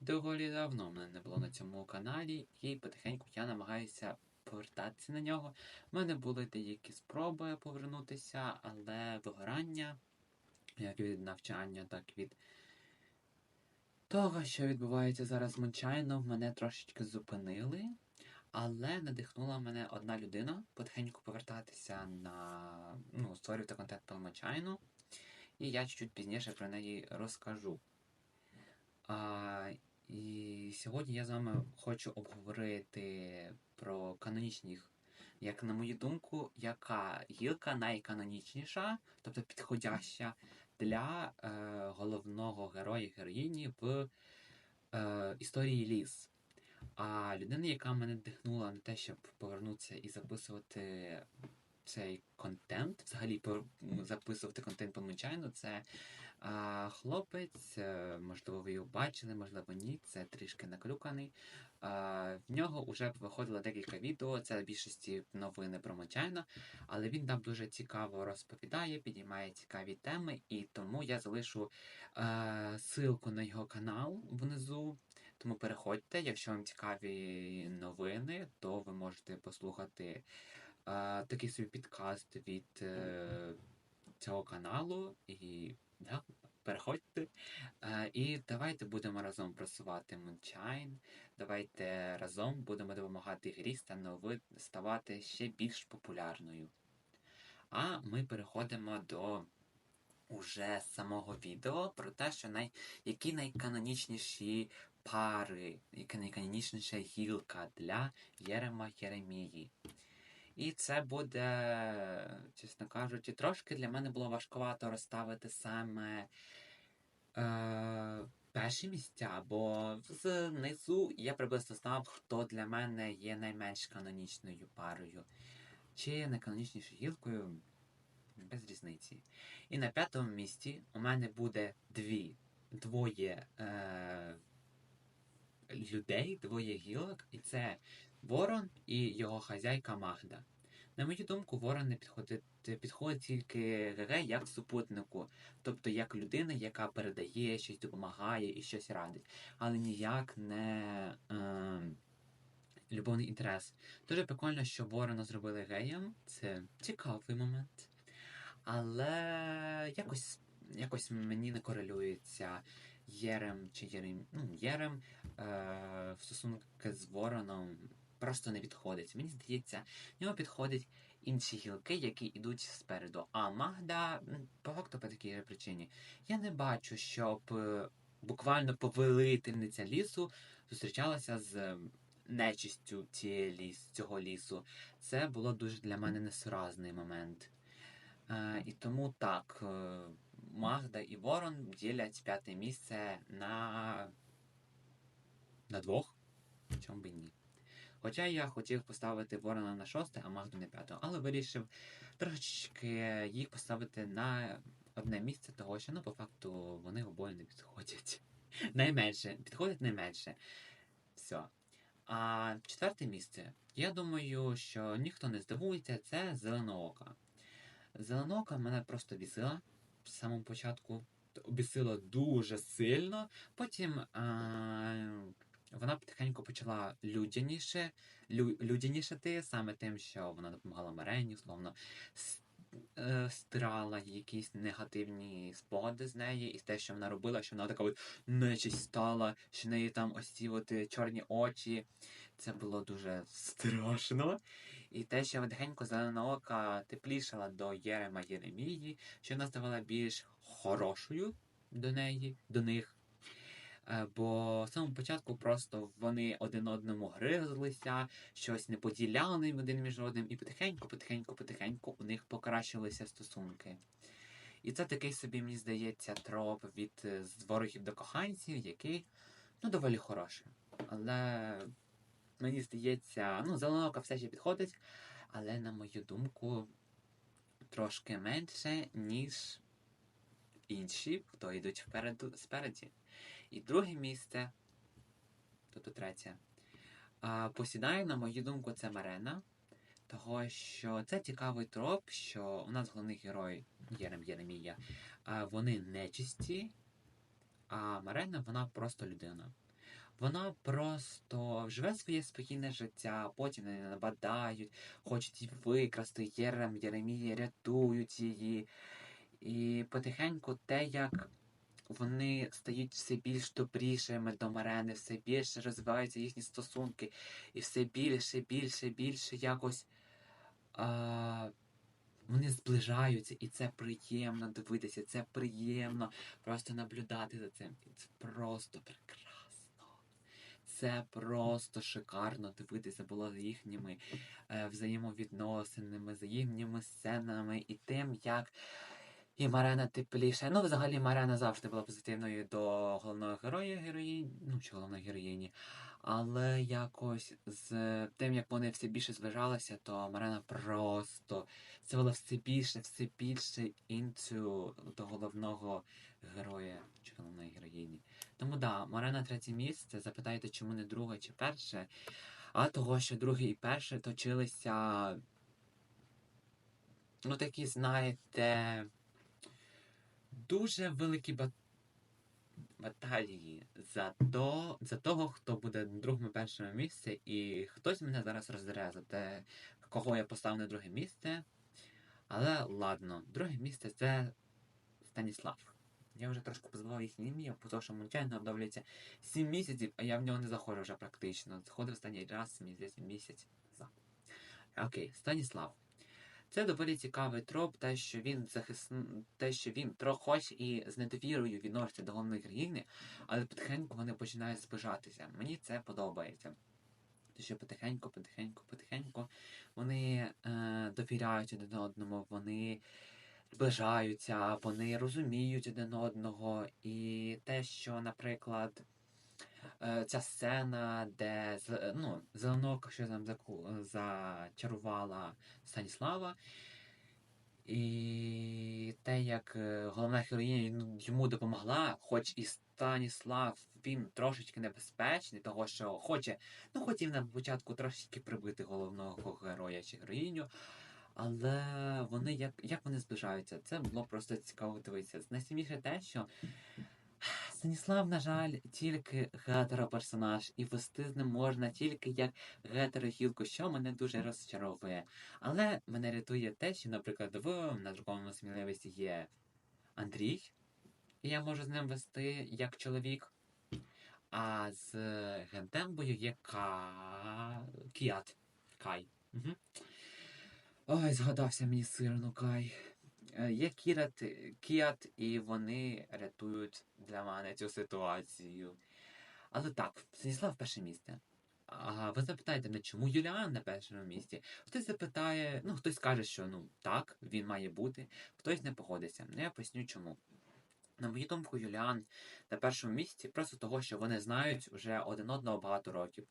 Доволі давно мене не було на цьому каналі, і потихеньку я намагаюся повертатися на нього. У мене були деякі спроби повернутися, але вигорання, як від навчання, так від того, що відбувається зараз з Мончайном, мене трошечки зупинили. Але надихнула мене одна людина потихеньку повертатися на ну, створювати контент по Мончайну. І я чуть пізніше про неї розкажу. А, і сьогодні я з вами хочу обговорити про канонічних, як на мою думку, яка гілка найканонічніша, тобто підходяща для е, головного героя героїні в е, історії ліс. А людина, яка мене дихнула на те, щоб повернутися і записувати цей контент, взагалі записувати контент по це а, хлопець, е, можливо, ви його бачили, можливо, ні. Це трішки наклюканий. А, в нього вже виходило декілька відео, це в більшості новини про Мончайна, але він там дуже цікаво розповідає, підіймає цікаві теми, і тому я залишу е, ссылку на його канал внизу. Тому переходьте, якщо вам цікаві новини, то ви можете послухати е, такий собі підкаст від е, цього каналу. І да, переходьте. Е, і давайте будемо разом просувати Moonshine. Давайте разом будемо допомагати грі ставати ще більш популярною. А ми переходимо до уже самого відео про те, що най... які найканонічніші пари, яка найканонічніша гілка для Єрема Єремії. І це буде, чесно кажучи, трошки для мене було важкувато розставити саме е, перші місця, бо знизу я приблизно знав, хто для мене є найменш канонічною парою. Чи найканонічнішою гілкою без різниці. І на п'ятому місці у мене буде дві, двоє е, людей, двоє гілок, і це Ворон і його хазяйка Магда. На мою думку, Ворон не підходить, підходить тільки ГГ як супутнику, тобто як людина, яка передає щось, допомагає і щось радить, але ніяк не е, любовний інтерес. Дуже прикольно, що Ворона зробили геєм, це цікавий момент. Але якось, якось мені не корелюється Єрем чи Єрем, ну, Єрем е, в стосунки з Вороном просто не підходить. Мені здається, в нього підходять інші гілки, які йдуть спереду. А Магда, по факту по такій причині, я не бачу, щоб е, буквально повелительниця лісу зустрічалася з нечистю цієї ліс, цього лісу. Це було дуже для мене несуразний момент. Е, і тому так, е, Магда і Ворон ділять п'яте місце на, на двох. Чому б і ні? Хоча я хотів поставити Ворона на шосте, а Магду на п'яте, але вирішив трошечки їх поставити на одне місце, того що ну, по факту вони обоє не підходять. Найменше, підходять найменше. Все. А четверте місце. Я думаю, що ніхто не здивується, це зеленоока. Зеленока мене просто бісила в самому початку. Бісила дуже сильно. Потім а, вона потихеньку почала людяніше, лю, людянішати саме тим, що вона допомагала Марені, словно е, стирала якісь негативні спогади з неї, і те, що вона робила, що вона така от нечисть стала, що в неї там ось ці от е, чорні очі. Це було дуже страшно. І те, що потихеньку зелена ока теплішала до Єрема Єремії, що вона ставала більш хорошою до неї, до них. Е, Бо в самому початку просто вони один одному гризлися, щось не поділяли один між одним, і потихеньку, потихеньку, потихеньку у них покращилися стосунки. І це такий собі, мені здається, троп від е, ворогів до коханців, який ну, доволі хороший. Але мені здається, ну, зеленока все ще підходить, але, на мою думку, трошки менше, ніж інші, хто йдуть впереду спереді. І друге місце, тобто третє, посідає, на мою думку, це Марена. Того, що це цікавий троп, що у нас головний герой Єрем Єремія, вони нечисті, а Марена вона просто людина. Вона просто живе своє спокійне життя, потім на неї нападають, хочуть її викрасти, Єрем, Єремія рятують її. І потихеньку те, як вони стають все більш добрішими до Марени, все більше розвиваються їхні стосунки, і все більше, більше, більше якось а, вони зближаються, і це приємно дивитися, це приємно просто наблюдати за цим. І це просто прекрасно. Це просто шикарно дивитися було за їхніми е, взаємовідносинами, за їхніми сценами і тим, як і Марена тепліше. Ну, взагалі, Марена завжди була позитивною до головного героя героїні, ну чи головної героїні. Але якось з тим, як вони все більше зближалися, то Марена просто ставала все більше, все більше інцю до головного героя чи головної героїні. Тому да, Марена третє місце. Запитайте, чому не друге чи перше. А того, що друге і перше точилися. Ну, такі, знаєте, дуже великі бат... баталії за, то, за того, хто буде на другому першому місці, і хтось мене зараз роздере за те, кого я поставив на друге місце. Але ладно, друге місце це Станіслав. Я вже трошки позбував їхнє ім'я, тому що Мончайн обновлюється 7 місяців, а я в нього не заходжу вже практично. Заходив останній раз, здається, місяць. За. Окей, Станіслав. Це доволі цікавий троп, те, що він захис... те, що він трохи і з недовірою відноситься до головної героїні, але потихеньку вони починають зближатися. Мені це подобається. Те, що потихеньку, потихеньку, потихеньку вони е, довіряють один одному, вони зближаються, вони розуміють один одного. І те, що, наприклад, ця сцена, де з- ну, Зеленока що там зачарувала Станіслава. І те, як е, головна героїня ну, йому допомогла, хоч і Станіслав він трошечки небезпечний, того що хоче, ну хотів на початку трошечки прибити головного героя чи героїню. Але вони як, як вони зближаються, це було просто цікаво дивитися. Найсильніше те, що Станіслав, на жаль, тільки гетероперсонаж, і вести з ним можна тільки як гетерогілку, що мене дуже розчаровує. Але мене рятує те, що, наприклад, в на другому сміливості є Андрій, і я можу з ним вести як чоловік. А з Гентембою є Ка... Кіат. Кай. Угу. Ой, згадався мені сирно Кай. Е, Є Кірат, Кіат, і вони рятують для мене цю ситуацію. Але так, Станіслав перше місце. А ви запитаєте мене, чому Юліан на першому місці? Хтось запитає, ну хтось скаже, що ну так, він має бути, хтось не погодиться. Ну я поясню чому. На мою думку, Юліан на першому місці просто того, що вони знають вже один одного багато років.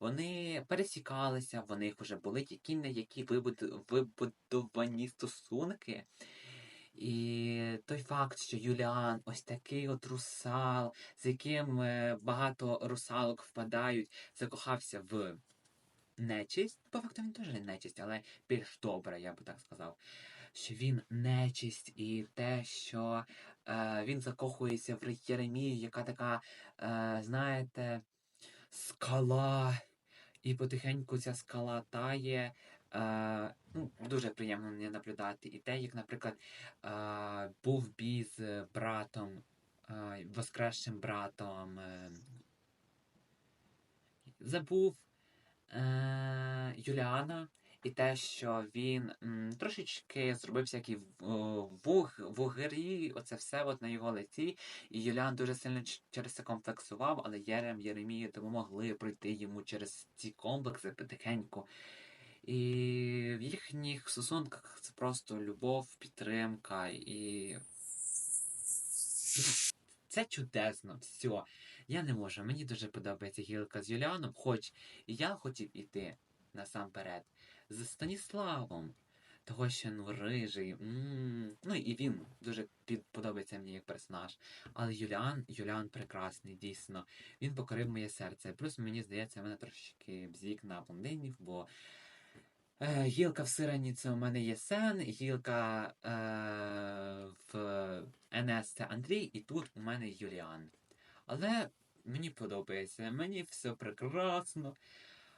Вони пересікалися, в них вже були які не які вибуд- вибудовані стосунки. І той факт, що Юліан ось такий от русал, з яким е, багато русалок впадають, закохався в нечисть. По факту він теж не нечисть, але більш добре, я би так сказав. Що він нечисть, і те, що е, він закохується в Єремію, яка така, е, знаєте, скала, і потихеньку ця скала тає. Е, ну, дуже приємно мені наблюдати. І те, як, наприклад, е, був бій з братом, е, воскресшим братом. Забув Юліана. І те, що він трошечки зробив всякі в- вуг, вугрі, оце все от на його лиці. І Юліан дуже сильно через це комплексував, але Єрем, Єремія допомогли пройти йому через ці комплекси потихеньку. І в їхніх стосунках це просто любов, підтримка і. Це чудесно, все. Я не можу. Мені дуже подобається гілка з Юліаном, хоч і я хотів іти насамперед з Станіславом. Того, що ну рижий. м Ну і він дуже подобається мені як персонаж. Але Юліан, Юліан прекрасний, дійсно. Він покорив моє серце. Плюс мені здається, мене трошки бзік на блондинів, бо гілка в сирені це у мене є Сен, гілка е, в НС це Андрій, і тут у мене Юліан. Але мені подобається, мені все прекрасно.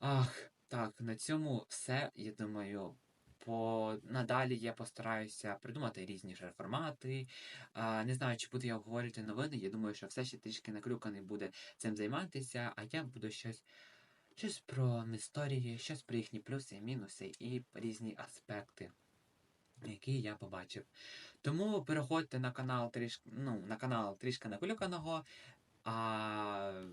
Ах, так, на цьому все. Я думаю, по надалі я постараюся придумати різні формати. А, не знаю, чи буду я обговорювати новини. Я думаю, що все ще трішки наклюканий буде цим займатися, а я буду щось. Щось про історії, щось про їхні плюси мінуси і різні аспекти, які я побачив. Тому переходьте на канал трішки, ну, на канал трішки наклюканого, а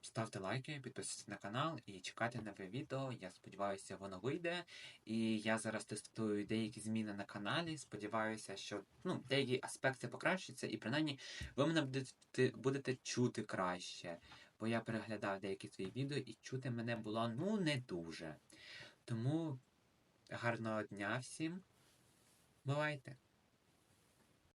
ставте лайки, підписуйтесь на канал і чекайте нове відео. Я сподіваюся, воно вийде. І я зараз тестую деякі зміни на каналі. Сподіваюся, що ну, деякі аспекти покращаться, і принаймні ви мене будете, будете чути краще. Бо я переглядав деякі свої відео і чути мене було ну не дуже. Тому гарного дня всім. Бувайте!